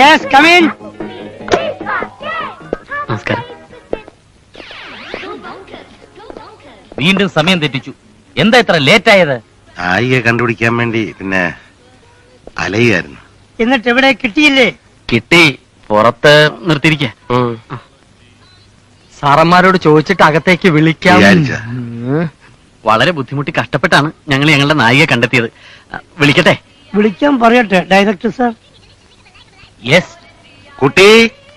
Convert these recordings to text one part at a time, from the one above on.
Yes come in നമസ്കാരം. വീണ്ടും സമയം തെറ്റിച്ചു. എന്താ ഇത്ര ലേറ്റ് ആയത് നായികയെ കണ്ടുപിടിക്കാൻ വേണ്ടി പിന്നെ അലയുമായിരുന്നു എന്നിട്ട് ഇവിടെ കിട്ടിയില്ലേ? കിട്ടി. പുറത്ത് നിർത്തിയിരിക്ക. സാറന്മാരോട് ചോദിച്ചിട്ട് അകത്തേക്ക് വിളിക്കാം. വിചാരിച്ചാ? വളരെ ബുദ്ധിമുട്ടി കഷ്ടപ്പെട്ടാണ് ഞങ്ങൾ ഞങ്ങളുടെ നായിക കണ്ടെത്തിയത്. വിളിക്കട്ടെ? വിളിക്കാൻ പറയട്ടെ ഡയറക്ടർ സാർ. ఎస్. కుట్టి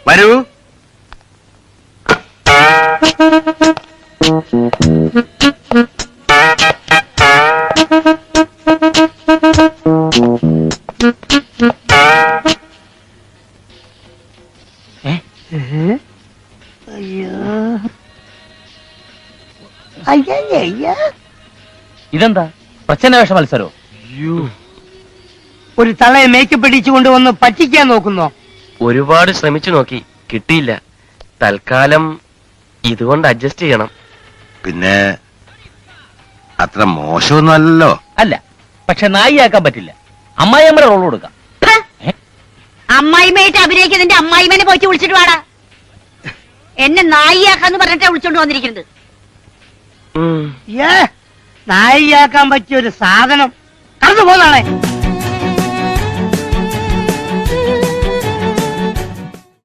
వరు ఇదంతా ప్రచన్న వేషం అలిసారు ഒരു തളയെ മേക്കപ്പ് ഇടിച്ചു കൊണ്ടുവന്ന് പറ്റിക്കാൻ നോക്കുന്നോ? ഒരുപാട് ശ്രമിച്ചു നോക്കി. കിട്ടിയില്ല. തൽക്കാലം ഇതുകൊണ്ട് അഡ്ജസ്റ്റ് ചെയ്യണം. പിന്നെ അത്ര മോശമൊന്നും അല്ലല്ലോ അല്ല പക്ഷെ നായിയാക്കാൻ പറ്റില്ല. അമ്മായിയമ്മയുടെ റോൾ കൊടുക്കാം. അമ്മായിമ്മയായിട്ട് അഭിനയിക്കുന്നതിന്റെ അമ്മായിമ്മനെ പോയിട്ട് വിളിച്ചിട്ട് വാടാ. എന്നെ നായിയാക്കാന്ന് പറഞ്ഞിട്ടാ വിളിച്ചോണ്ട് വന്നിരിക്കുന്നത്. ഏ? നായിയാക്കാൻ പറ്റിയ ഒരു സാധനം. കടന്നു പോന്നാളെ